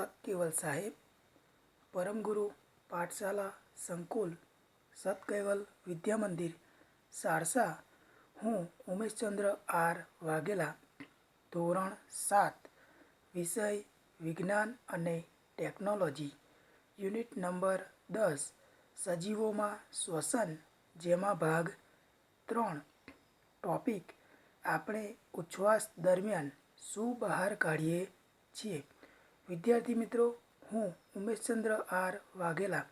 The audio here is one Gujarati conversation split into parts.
સતકેવલ સાહેબ, પરમગુરુ પાઠશાલા સંકુલ, સતકેવલ વિદ્યા મંદિર સારસા. હું ઉમેશચંદ્ર આર વાઘેલા, ધોરણ સાત, વિષય, વિજ્ઞાન અને ટેકનોલોજી. યુનિટ નંબર દસ, સજીવોમાં શ્વસન, જેમાં ભાગ ત્રણ. ટોપિક, આપણે ઉચ્છ્વાસ દરમિયાન શું બહાર કાઢીએ છીએ? વિદ્યાર્થી મિત્રો, હું ઉમેશચંદ્ર આર વાઘેલા.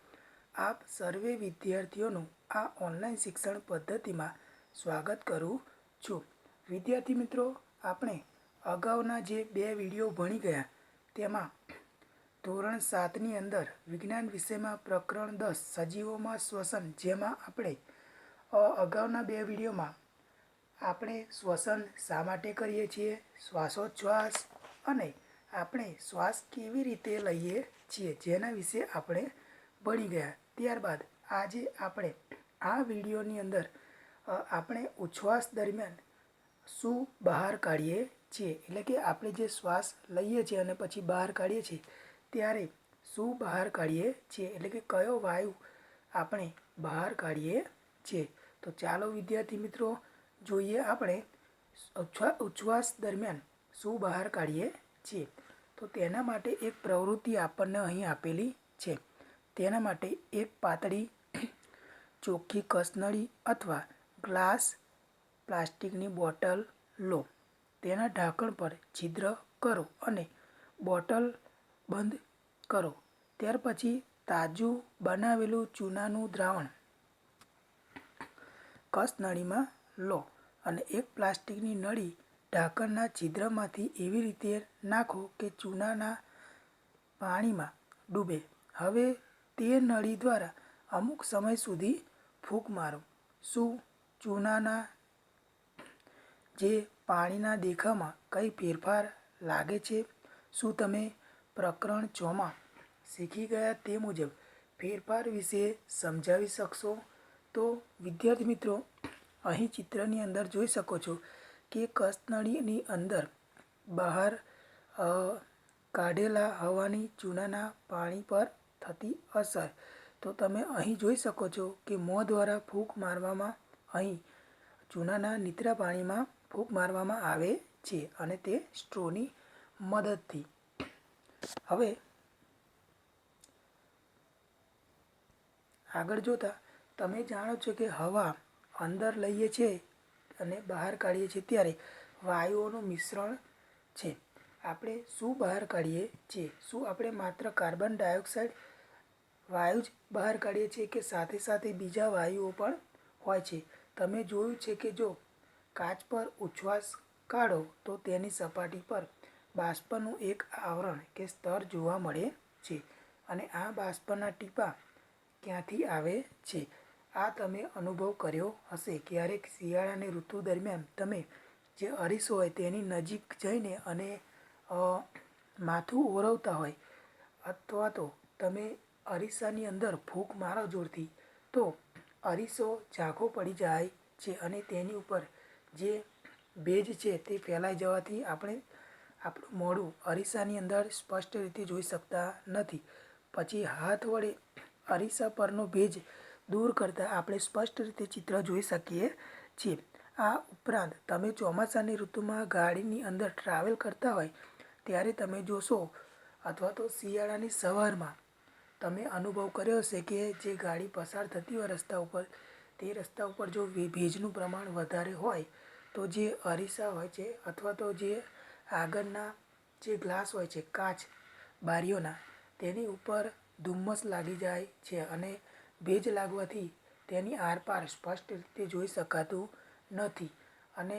આપ સર્વે વિદ્યાર્થીઓનું આ ઓનલાઈન શિક્ષણ પદ્ધતિમાં સ્વાગત કરું છું. વિદ્યાર્થી મિત્રો, આપણે અગાઉના જે બે વીડિયો ભણી ગયા, તેમાં ધોરણ સાતની અંદર વિજ્ઞાન વિષયમાં પ્રકરણ દસ, સજીવોમાં શ્વસન, જેમાં આપણે અગાઉના બે વિડીયોમાં આપણે શ્વસન શા માટે કરીએ છીએ? શ્વાસોચ્છ્વાસ અને આપણે શ્વાસ કેવી રીતે લઈએ છીએ જેના વિશે આપણે ભણી ગયા. ત્યારબાદ આજે આપણે આ વિડીયોની અંદર આપણે ઉચ્છ્વાસ દરમિયાન શું બહાર કાઢીએ છીએ, એટલે કે આપણે જે શ્વાસ લઈએ છીએ અને પછી બહાર કાઢીએ છીએ, ત્યારે શું બહાર કાઢીએ છીએ, એટલે કે કયો વાયુ આપણે બહાર કાઢીએ છીએ. તો ચાલો વિદ્યાર્થી મિત્રો, જોઈએ આપણે ઉચ્છ્વા ઉચ્છ્વાસ દરમિયાન શું બહાર કાઢીએ છીએ. તો તેના માટે એક પ્રવૃત્તિ આપણને અહીં આપેલી છે. તેના માટે એક પાતળી ચોખ્ખી કસનળી અથવા ગ્લાસ પ્લાસ્ટિકની બોટલ લો. તેના ઢાંકણ પર છિદ્ર કરો અને બોટલ બંધ કરો. ત્યાર પછી તાજું બનાવેલું ચૂનાનું દ્રાવણ કસનળીમાં લો અને એક પ્લાસ્ટિકની નળી ઢાંકણના છિદ્રમાંથી એવી રીતે નાખો કે ચૂનાના પાણીમાં ડૂબે. હવે તે નળી દ્વારા અમુક સમય સુધી ફૂંક મારો. શું ચૂનાના જે પાણીના દેખાવમાં કંઈ ફેરફાર લાગે છે? શું તમે પ્રકરણ ચોમાં શીખી ગયા તે મુજબ ફેરફાર વિશે સમજાવી શકશો? તો વિદ્યાર્થી મિત્રો, અહીં ચિત્રની અંદર જોઈ શકો છો કે કસનળીની અંદર બહાર કાઢેલા હવાની ચૂનાના પાણી પર થતી અસર. તો તમે અહીં જોઈ શકો છો કે મોં દ્વારા ફૂંક મારવામાં અહીં ચૂનાના નીતરા પાણીમાં ફૂંક મારવામાં આવે છે અને તે સ્ટ્રોની મદદથી. હવે આગળ જોતા તમે જાણો છો કે હવા અંદર લઈએ છીએ અને બહાર કાઢીએ છીએ ત્યારે વાયુઓનું મિશ્રણ છે. આપણે શું બહાર કાઢીએ છીએ? શું આપણે માત્ર કાર્બન ડાયોક્સાઇડ વાયુ જ બહાર કાઢીએ છીએ કે સાથે સાથે બીજા વાયુઓ પણ હોય છે? તમે જોયું છે કે જો કાચ પર ઉચ્છ્વાસ કાઢો, તો તેની સપાટી પર બાષ્પનું એક આવરણ કે સ્તર જોવા મળે છે અને આ બાષ્પના ટીપાં ક્યાંથી આવે છે? આ તમે અનુભવ કર્યો હશે. ક્યારેક શિયાળાની ઋતુ દરમિયાન તમે જે અરીસો હોય તેની નજીક જઈને અને માથું ઓરવતા હોય અથવા તો તમે અરીસાની અંદર ફૂંક મારો જોરથી તો અરીસો ઝાંખો પડી જાય છે અને તેની ઉપર જે ભેજ છે તે ફેલાઈ જવાથી આપણે આપણું મોઢું અરીસાની અંદર સ્પષ્ટ રીતે જોઈ શકતા નથી. પછી હાથ વડે અરીસા પરનો ભેજ દૂર કરતાં આપણે સ્પષ્ટ રીતે ચિત્ર જોઈ શકીએ છીએ. આ ઉપરાંત, તમે ચોમાસાની ઋતુમાં ગાડીની અંદર ટ્રાવેલ કરતા હોય, ત્યારે તમે જોશો અથવા તો શિયાળાની સવારમાં તમે અનુભવ કર્યો હશે કે જે ગાડી પસાર થતી હોય રસ્તા ઉપર, તે રસ્તા ઉપર જો ભેજનું પ્રમાણ વધારે હોય, તો જે અરીસા હોય છે અથવા તો જે આગળના જે ગ્લાસ હોય છે, કાચ બારીઓના, તેની ઉપર ધુમ્મસ લાગી જાય છે અને ભેજ લાગવાથી તેની આરપાર સ્પષ્ટ રીતે જોઈ શકાતું નથી અને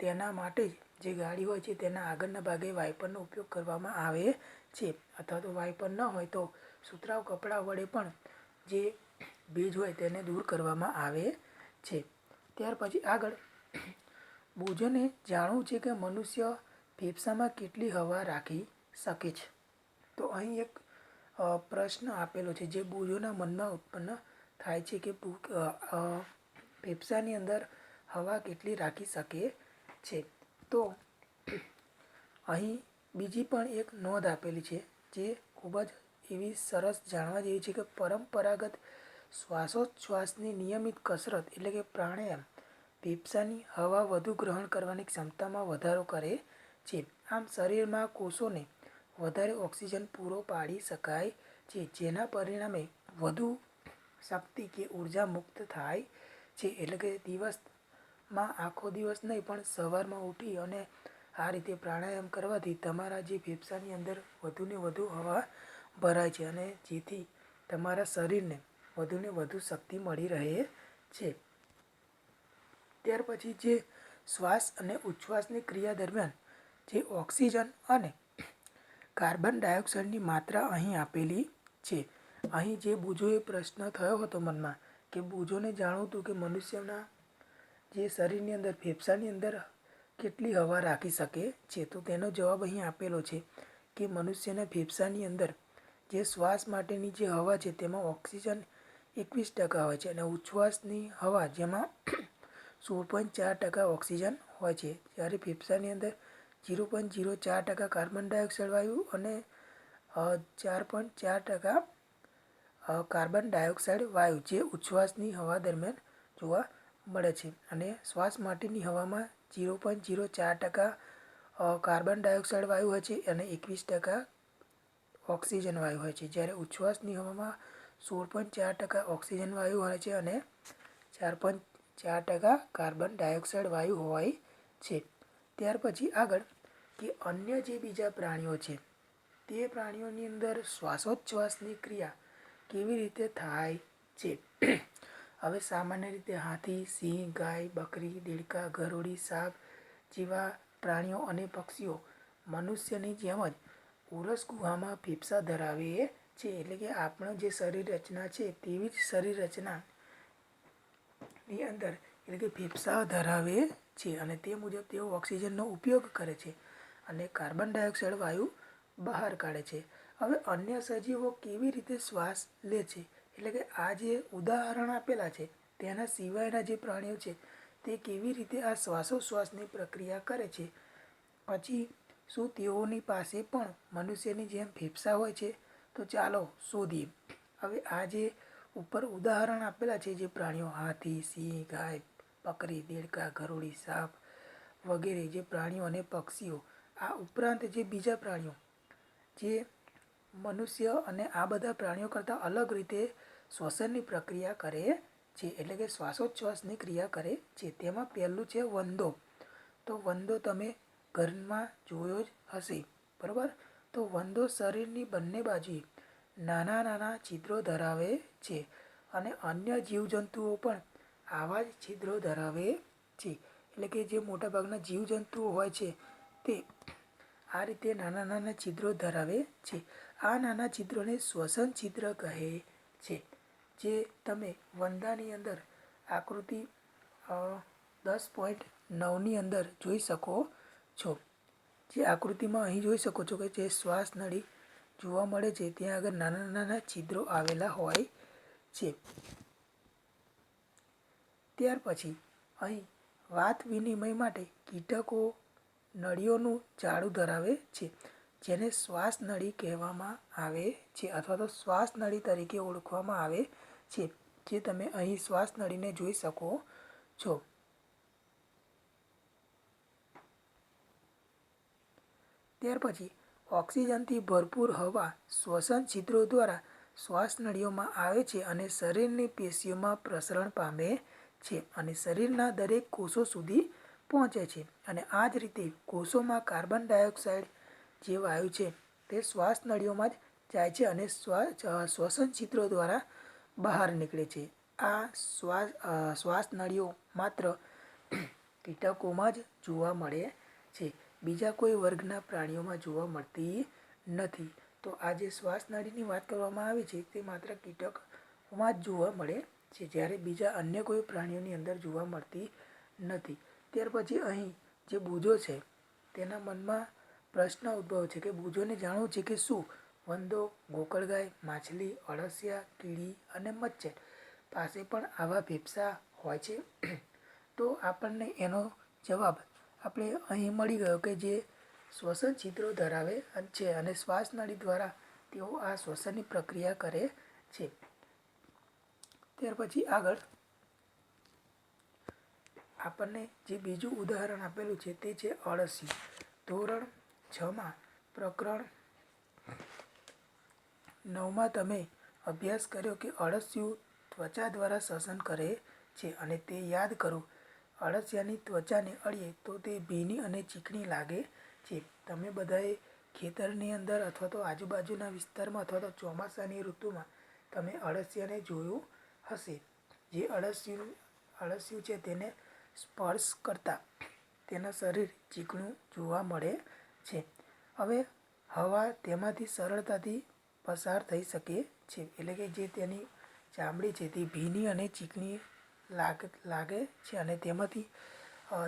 તેના માટે જે ગાડી હોય છે તેના આગળના ભાગે વાઇપરનો ઉપયોગ કરવામાં આવે છે. અથવા તો વાઇપર ન હોય તો સુતરાઉ કપડાં વડે પણ જે ભેજ હોય તેને દૂર કરવામાં આવે છે. ત્યાર પછી આગળ બોજોને જાણવું છે કે મનુષ્ય ફેફસામાં કેટલી હવા રાખી શકે છે. તો અહીં એક પ્રશ્ન આપેલો છે. જે બોજોના મનમાં ઉત્પન્ન થાય છે કે ફેફસાની અંદર હવા કેટલી રાખી શકે છે? તો અહીં બીજી પણ એક નોંધ આપેલી છે, જે ખૂબ જ એવી સરસ જાણવા જેવી છે કે પરંપરાગત શ્વાસોચ્છ્વાસની નિયમિત કસરત એટલે કે પ્રાણાયામ ફેફસાની હવા વધુ ગ્રહણ કરવાની ક્ષમતામાં વધારો કરે છે. આમ શરીરમાં કોષોને વધારે ઓક્સિજન પૂરો પાડી શકાય છે, જેના પરિણામે વધુ શક્તિ કે ઊર્જા મુક્ત થાય છે. એટલે કે દિવસમાં આખો દિવસ નહીં, પણ સવારમાં ઉઠી અને આ રીતે પ્રાણાયામ કરવાથી તમારા જે ફેફસાની અંદર વધુને વધુ હવા ભરાય છે અને જેથી તમારા શરીરને વધુને વધુ શક્તિ મળી રહે છે. ત્યાર પછી જે શ્વાસ અને ઉચ્છ્વાસની ક્રિયા દરમિયાન જે ઓક્સિજન અને કાર્બન ડાયોક્સાઇડની માત્રા અહીં આપેલી છે. અહીં જે બુજોએ પ્રશ્ન થયો હતો મનમાં કે બુજોને જાણવું હતું કે મનુષ્યના જે શરીરની અંદર, ફેફસાની અંદર કેટલી હવા રાખી શકે છે, તો તેનો જવાબ અહીં આપેલો છે કે મનુષ્યના ફેફસાની અંદર જે શ્વાસ માટેની જે હવા છે, તેમાં ઓક્સિજન એકવીસ ટકા હોય છે અને ઉચ્છ્વાસની હવા જેમાં સોળ પોઈન્ટ ચાર ટકા ઓક્સિજન હોય છે. જ્યારે ફેફસાની અંદર જીરો પોઈન્ટ જીરો ચાર ટકા કાર્બન ડાયોક્સાઇડ વાયુ અને ચાર પોઈન્ટ ચાર ટકા કાર્બન ડાયોક્સાઇડ વાયુ જે ઉચ્છ્વાસની હવા દરમિયાન જોવા મળે છે. અને શ્વાસ માટેની હવામાં જીરો પોઈન્ટ જીરો ચાર ટકા કાર્બન ડાયોક્સાઇડ વાયુ હોય છે અને એકવીસ ટકા ઓક્સિજન વાયુ હોય છે. જ્યારે ઉચ્છ્વાસની હવામાં સોળ પોઈન્ટ ચાર ટકા ઓક્સિજન વાયુ હોય છે અને ચાર પોઈન્ટ ચાર ટકા કાર્બન ડાયોક્સાઇડ વાયુ હોય છે. ત્યાર પછી આગળ કે અન્ય જે બીજા પ્રાણીઓ છે, તે પ્રાણીઓની અંદર શ્વાસોચ્છ્વાસની ક્રિયા કેવી રીતે થાય છે? હવે સામાન્ય રીતે હાથી, સિંહ, ગાય, બકરી, દેડકા, ગરોળી, સાપ જેવા પ્રાણીઓ અને પક્ષીઓ મનુષ્યની જેમ જ ઉરસ ગુહામાં ફેફસા ધરાવે છે. એટલે કે આપણો જે શરીર રચના છે, તેવી જ શરીર રચનાની અંદર એટલે કે ફેફસા ધરાવે છે અને તે મુજબ તેઓ ઓક્સિજનનો ઉપયોગ કરે છે અને કાર્બન ડાયોક્સાઇડ વાયુ બહાર કાઢે છે. હવે અન્ય સજીવો કેવી રીતે શ્વાસ લે છે? એટલે કે આ જે ઉદાહરણ આપેલા છે, તેના સિવાયના જે પ્રાણીઓ છે, તે કેવી રીતે આ શ્વાસોશ્વાસની પ્રક્રિયા કરે છે? પછી શું તેઓની પાસે પણ મનુષ્યની જેમ ફેફસા હોય છે? તો ચાલો શોધીએ. હવે આ જે ઉપર ઉદાહરણ આપેલા છે, જે પ્રાણીઓ હાથી, સિંહ, ગાય બકરી, દેડકા ગરોળી સાપ વગેરે જે પ્રાણીઓ અને પક્ષીઓ, આ ઉપરાંત જે બીજા પ્રાણીઓ, જે મનુષ્ય અને આ બધા પ્રાણીઓ કરતાં અલગ રીતે શ્વસનની પ્રક્રિયા કરે છે, એટલે કે શ્વાસોચ્છ્વાસની ક્રિયા કરે છે, તેમાં પહેલું છે વંદો. તો વંદો તમે ઘરમાં જોયો જ હશે, બરાબર? તો વંદો શરીરની બંને બાજુએ નાના નાના છિદ્રો ધરાવે છે અને અન્ય જીવજંતુઓ પણ આવા જ છિદ્રો ધરાવે છે. એટલે કે જે મોટાભાગના જીવજંતુઓ હોય છે, તે આ રીતે નાના નાના છિદ્રો ધરાવે છે. આ નાના છિદ્રોને શ્વસન છિદ્ર કહે છે, જે તમે વંદાની અંદર આકૃતિ દસ પોઈન્ટ નવની અંદર જોઈ શકો છો. જે આકૃતિમાં અહીં જોઈ શકો છો કે જે શ્વાસ નળી જોવા મળે છે, ત્યાં આગળ નાના નાના છિદ્રો આવેલા હોય છે. ત્યાર પછી અહીં વાત વિનિમય માટે કીટકો નળીઓનું જાળું ધરાવે છે, જેને શ્વાસ નળી કહેવામાં આવે છે અથવા તો શ્વાસ નળી તરીકે ઓળખવામાં આવે છે, જે તમે અહીં શ્વાસ નળીને જોઈ શકો છો. ત્યાર પછી ઓક્સિજનથી ભરપૂર હવા શ્વસન છિદ્રો દ્વારા શ્વાસ નળીઓમાં આવે છે અને શરીરની પેશીઓમાં પ્રસરણ પામે છે અને શરીરના દરેક કોષો સુધી પહોંચે છે અને આ જ રીતે કોષોમાં કાર્બન ડાયોક્સાઇડ જે વાયુ છે તે શ્વાસ નળીઓમાં જ જાય છે અને શ્વસન છિદ્રો દ્વારા બહાર નીકળે છે. આ શ્વાસ શ્વાસ નળીઓ માત્ર કીટકોમાં જ જોવા મળે છે. બીજા કોઈ વર્ગના પ્રાણીઓમાં જોવા મળતી નથી. તો આ જે શ્વાસ નળીની વાત કરવામાં આવી છે તે માત્ર કીટકોમાં જ જોવા મળે છે, જ્યારે બીજા અન્ય કોઈ પ્રાણીઓની અંદર જોવા મળતી નથી. ત્યાર પછી અહીં જે બુજો છે, તેના મનમાં પ્રશ્ન ઉદ્ભવ છે કે બુજોને જાણવું છે કે શું? વંદો, ગોકળગાય, માછલી, અળસિયા, કીડી અને મચ્છર પાસે પણ આવા ફેફસા હોય છે? તો આપણને એનો જવાબ આપણે અહીં મળી ગયો કે જે શ્વસન છિદ્રો ધરાવે છે અને શ્વાસનળી દ્વારા તેઓ આ શ્વસનની પ્રક્રિયા કરે છે. ત્યાર પછી આગળ આપણને જે બીજું ઉદાહરણ આપેલું છે તે છે અળસિયું ધોરણ છમાં પ્રકરણ નવમાં તમે અભ્યાસ કર્યો કે અળસિયું ત્વચા દ્વારા શ્વસન કરે છે અને તે યાદ કરો, અળસિયાની ત્વચાને અળીએ તો તે ભીની અને ચીકણી લાગે છે. તમે બધાએ ખેતરની અંદર અથવા તો આજુબાજુના વિસ્તારમાં અથવા તો ચોમાસાની ઋતુમાં તમે અળસિયાને જોયું હશે. જે અળસિયું અળસિયું છે તેને સ્પર્શ કરતાં તેના શરીર ચીકણું જોવા મળે છે. હવે હવા તેમાંથી સરળતાથી પસાર થઈ શકે છે. એટલે કે જે તેની ચામડી છે તે ભીની અને ચીકણી લાગ, લાગે છે અને તેમાંથી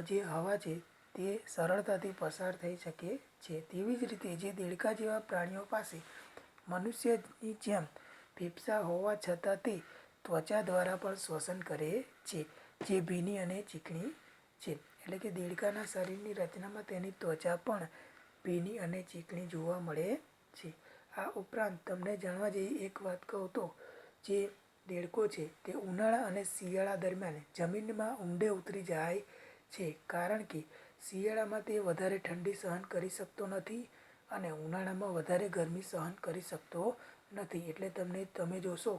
જે હવા છે તે સરળતાથી પસાર થઈ શકે છે. તેવી જ રીતે જે દેડકા જેવા પ્રાણીઓ પાસે મનુષ્યની જેમ ફેફસા હોવા છતાં તે ત્વચા દ્વારા પણ શ્વસન કરે છે, જે ભીની અને ચીકણી છે. એટલે કે દેડકાના શરીરની રચનામાં તેની ત્વચા પણ ભીની અને ચીકણી જોવા મળે છે. આ ઉપરાંત તમને જાણવા જેવી એક વાત કહું તો, જે દેડકો છે તે ઉનાળા અને શિયાળા દરમિયાન જમીનમાં ઊંડે ઉતરી જાય છે, કારણ કે શિયાળામાં તે વધારે ઠંડી સહન કરી શકતો નથી અને ઉનાળામાં વધારે ગરમી સહન કરી શકતો નથી. એટલે તમને, તમે જોશો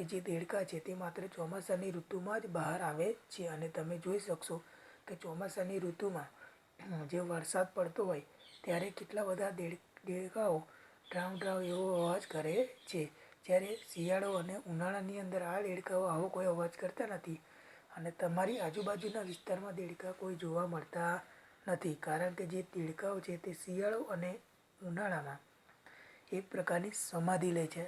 કે જે દેડકા છે તે માત્ર ચોમાસાની ઋતુમાં જ બહાર આવે છે. અને તમે જોઈ શકશો કે ચોમાસાની ઋતુમાં જે વરસાદ પડતો હોય ત્યારે કેટલા બધા દેડ, દેડકાઓ ડ્રાઉ ડ્રાઉ એવો અવાજ કરે છે. જ્યારે શિયાળો અને ઉનાળાની અંદર આ દેડકાઓ આવો કોઈ અવાજ કરતા નથી. અને તમારી આજુબાજુના વિસ્તારમાં દેડકા કોઈ જોવા મળતા નથી. કારણ કે જે દેડકાઓ છે તે શિયાળો અને ઉનાળામાં એક પ્રકારની સમાધિ લે છે,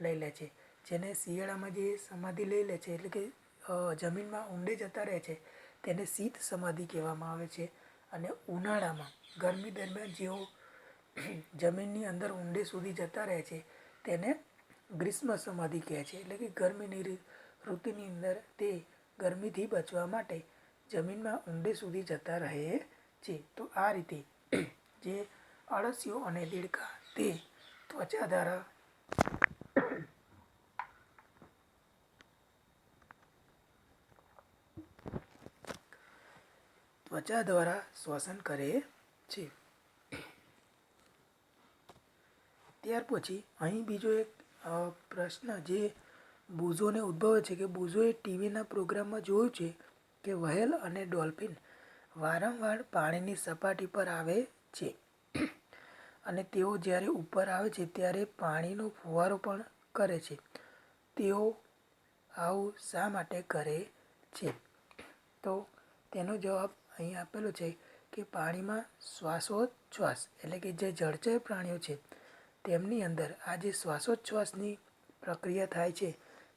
લઈ લે છે. જેને શિયાળામાં જે સમાધિ લઈ લે છે, એટલે કે જમીનમાં ઊંડે જતા રહે છે, તેને શીત સમાધિ કહેવામાં આવે છે અને ઉનાળામાં, ગરમી દરમિયાન જેઓ જમીનની અંદર ઊંડે સુધી જતા રહે છે, તેને ગ્રીષ્મ સમાધિ કહે છે. એટલે કે ગરમીની ઋતુની અંદર તે ગરમીથી બચવા માટે જમીનમાં ઊંડે સુધી જતા રહે છે. તો આ રીતે જે અળસીઓ અને દેડકા તે ત્વચા દ્વારા ત્વચા દ્વારા શ્વસન કરે છે. ત્યાર પછી અહીં બીજો એક પ્રશ્ન જે બુઝોને ઉદ્ભવે છે કે બુઝોએ ટીવીના પ્રોગ્રામમાં જોયું છે કે વહેલ અને ડોલ્ફિન વારંવાર પાણીની સપાટી પર આવે છે. અને તેઓ જ્યારે ઉપર આવે છે ત્યારે પાણીનો ફુવારો પણ કરે છે. તેઓ આવું શા માટે કરે છે? તો તેનો જવાબ અહીં આપેલું છે કે પાણીમાં શ્વાસોચ્છ્વાસ એટલે કે જે જળચર પ્રાણીઓ છે, તેમની અંદર આ જે શ્વાસોચ્છ્વાસની પ્રક્રિયા થાય છે,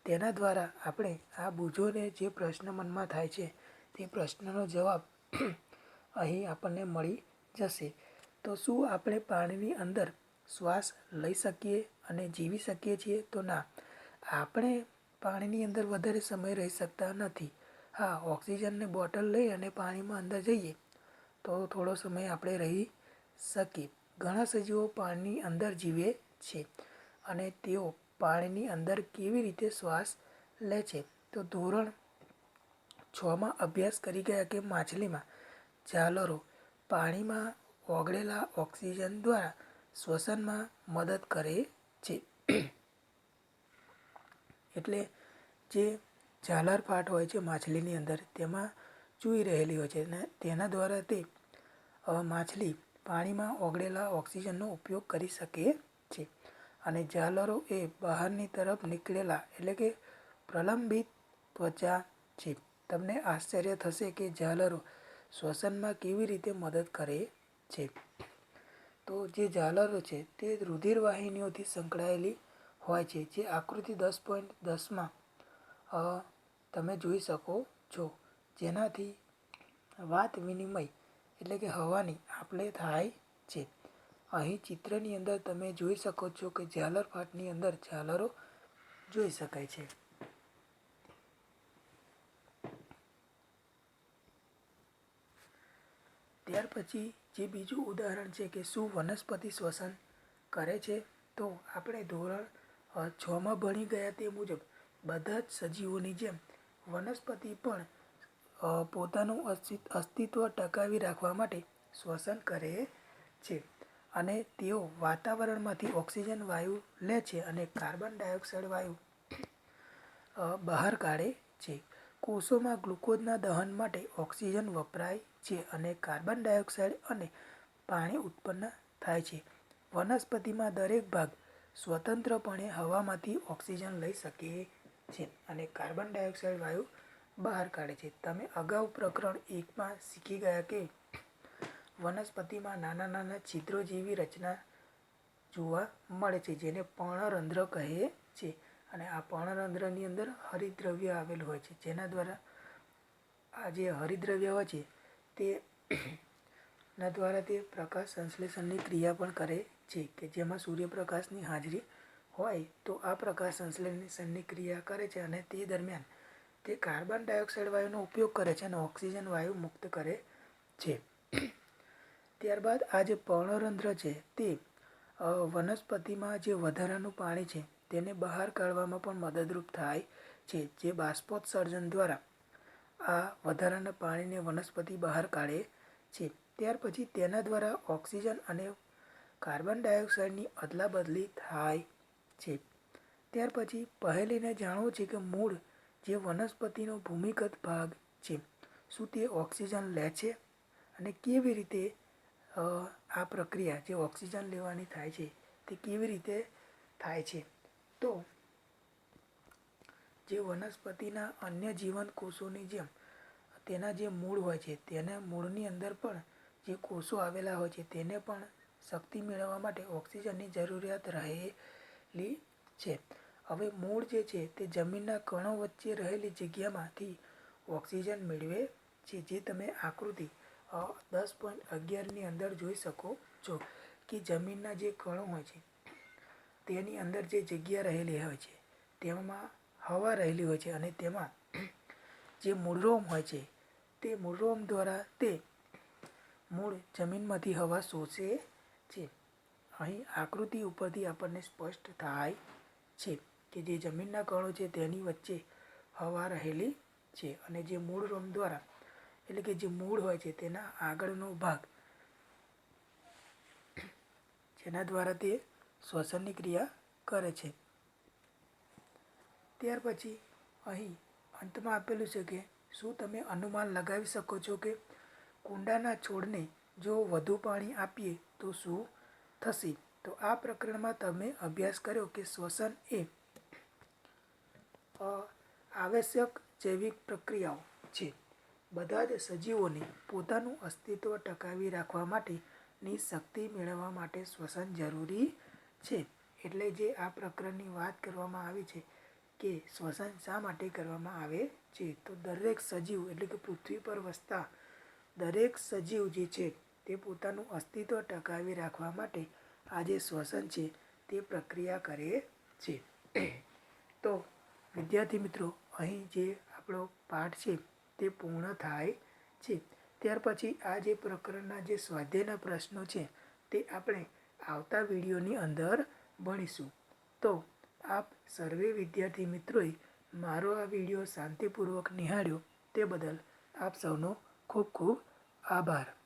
તેના દ્વારા આપણે આ બુજોને જે પ્રશ્ન મનમાં થાય છે, તે પ્રશ્નનો જવાબ અહીં આપણને મળી જશે. તો શું આપણે પાણીની અંદર શ્વાસ લઈ શકીએ અને જીવી શકીએ છીએ? તો ના. આપણે પાણીની અંદર વધારે સમય રહી શકતા નથી. હા, ઓક્સિજનની બોટલ લઈ અને પાણીમાં અંદર જઈએ તો થોડો સમય આપણે રહી શકીએ. ઘણા સજીવો પાણીની અંદર જીવે છે અને તેઓ પાણીની અંદર કેવી રીતે શ્વાસ લે છે? તો ધોરણ છમાં અભ્યાસ કરી ગયા કે માછલીમાં જાલરો પાણીમાં ઓગળેલા ઓક્સિજન દ્વારા શ્વસનમાં મદદ કરે છે. એટલે જે ઝાલર પાટ હોય છે માછલીની અંદર, તેમાં ચૂઈ રહેલી હોય છે અને તેના દ્વારા તે માછલી પાણીમાં ઓગળેલા ઓક્સિજનનો ઉપયોગ કરી શકે છે. અને ઝાલરો એ બહારની તરફ નીકળેલા એટલે કે પ્રલંબિત ત્વચા છે. તમને આશ્ચર્ય થશે કે ઝાલરો શ્વસનમાં કેવી રીતે મદદ કરે છે. તો જે ઝાલરો છે તે રુધિર વાહિનીઓથી સંકળાયેલી હોય છે, જે આકૃતિ દસ પોઈન્ટ દસમાં તમે જોઈ શકો છો. જેનાથી વાત વિનિમય એટલે કે હવાની આપલે થાય છે. અહીં ચિત્રની અંદર તમે જોઈ શકો છો કે ઝાલર ફાટની અંદર ઝાલરો જોઈ શકાય છે. ત્યાર પછી જે બીજું ઉદાહરણ છે કે શું વનસ્પતિ શ્વસન કરે છે, તો આપણે ધોરણ છમાં ભણી ગયા તે મુજબ બધા જ સજીવોની જેમ વનસ્પતિ પણ પોતાનું અસ્તિ- અસ્તિત્વ ટકાવી રાખવા માટે શ્વસન કરે છે અને તેઓ વાતાવરણમાંથી ઓક્સિજન, વાયુ લે છે અને કાર્બન ડાયોક્સાઇડ વાયુ બહાર કાઢે છે. કોષોમાં ગ્લુકોઝના દહન માટે ઓક્સિજન વપરાય છે અને કાર્બન ડાયોક્સાઇડ અને પાણી ઉત્પન્ન થાય છે. વનસ્પતિમાં દરેક ભાગ સ્વતંત્રપણે હવામાંથી ઓક્સિજન લઈ શકે છે અને કાર્બન ડાયોક્સાઇડ વાયુ બહાર કાઢે છે. તમે અગાઉ પ્રકરણ એકમાં શીખી ગયા કે વનસ્પતિમાં નાના નાના છિદ્રો જેવી રચના જોવા મળે છે, જેને પર્ણરંધ્ર કહે છે અને આ પર્ણરંધ્રની અંદર હરિદ્રવ્ય આવેલું હોય છે. જેના દ્વારા આ જે હરિદ્રવ્ય હોય છે, તે ના દ્વારા તે પ્રકાશ સંશ્લેષણની ક્રિયા પણ કરે છે કે જેમાં સૂર્યપ્રકાશની હાજરી હોય તો આ પ્રકાશ સંશ્લેષણની ક્રિયા કરે છે અને તે દરમિયાન તે કાર્બન ડાયોક્સાઇડ વાયુનો ઉપયોગ કરે છે અને ઓક્સિજન વાયુ મુક્ત કરે છે. ત્યારબાદ આ જે પર્ણરંધ્ર છે તે વનસ્પતિમાં જે વધારાનું પાણી છે તેને બહાર કાઢવામાં પણ મદદરૂપ થાય છે, જે બાષ્પોત્સર્જન દ્વારા આ વધારાના પાણીને વનસ્પતિ બહાર કાઢે છે. ત્યાર પછી તેના દ્વારા ઓક્સિજન અને કાર્બન ડાયોક્સાઇડની અદલા બદલી થાય છે. ત્યાર પછી પહેલીને જાણવું છે કે મૂળ જે વનસ્પતિનો ભૂમિગત ભાગ છે, શું તે ઓક્સિજન લે છે અને કેવી રીતે આ પ્રક્રિયા જે ઓક્સિજન લેવાની થાય છે તે કેવી રીતે થાય છે. તો, જે વનસ્પતિના અન્ય જીવંત કોષોની જેમ તેના જે મૂળ હોય છે, તેના મૂળની અંદર પણ જે કોષો આવેલા હોય છે, તેને પણ શક્તિ મેળવવા માટે ઓક્સિજનની જરૂરિયાત રહેલી છે. હવે મૂળ જે છે તે જમીનના કણો વચ્ચે રહેલી જગ્યામાંથી ઓક્સિજન મેળવે છે, જે તમે આકૃતિ દસ પોઈન્ટ અગિયારની અંદર જોઈ શકો છો કે જમીનના જે કણો હોય છે, તેની અંદર જે જગ્યા રહેલી હોય છે, તેમાં હવા રહેલી હોય છે અને તેમાં જે મૂળરોમ હોય છે, તે મૂળરોમ દ્વારા તે મૂળ જમીનમાંથી હવા શોષે છે. અહીં આકૃતિ ઉપરથી આપણને સ્પષ્ટ થાય છે કે જે જમીનના કણો છે તેની વચ્ચે હવા રહેલી છે અને જે મૂળ રોમ દ્વારા, એટલે કે જે મૂળ હોય છે તેના આગળનો ભાગ, જેના દ્વારા તે શ્વસનની ક્રિયા કરે છે. ત્યાર પછી અહીં અંતમાં આપેલું છે કે શું તમે અનુમાન લગાવી શકો છો કે કુંડાના છોડને જો વધુ પાણી આપીએ તો શું થશે. તો આ પ્રકરણમાં તમે અભ્યાસ કર્યો કે શ્વસન એ આવશ્યક જૈવિક પ્રક્રિયાઓ છે. બધા જ સજીવોને પોતાનું અસ્તિત્વ ટકાવી રાખવા માટેની શક્તિ મેળવવા માટે શ્વસન જરૂરી છે. એટલે જે આ પ્રકરણની વાત કરવામાં આવી છે કે શ્વસન શા માટે કરવામાં આવે છે, તો દરેક સજીવ એટલે કે પૃથ્વી પર વસતા દરેક સજીવ જે છે તે પોતાનું અસ્તિત્વ ટકાવી રાખવા માટે આ જે શ્વસન છે તે પ્રક્રિયા કરે છે. તો, વિદ્યાર્થી મિત્રો, અહીં જે આપણો પાઠ છે તે પૂર્ણ થાય છે. ત્યાર પછી આ જે પ્રકરણના જે સ્વાધ્યાયના પ્રશ્નો છે તે આપણે આવતા વિડીયોની અંદર ભણીશું. તો, આપ સર્વે વિદ્યાર્થી મિત્રોએ મારો આ વીડિયો શાંતિપૂર્વક નિહાળ્યો તે બદલ આપ સૌનો ખૂબ ખૂબ આભાર.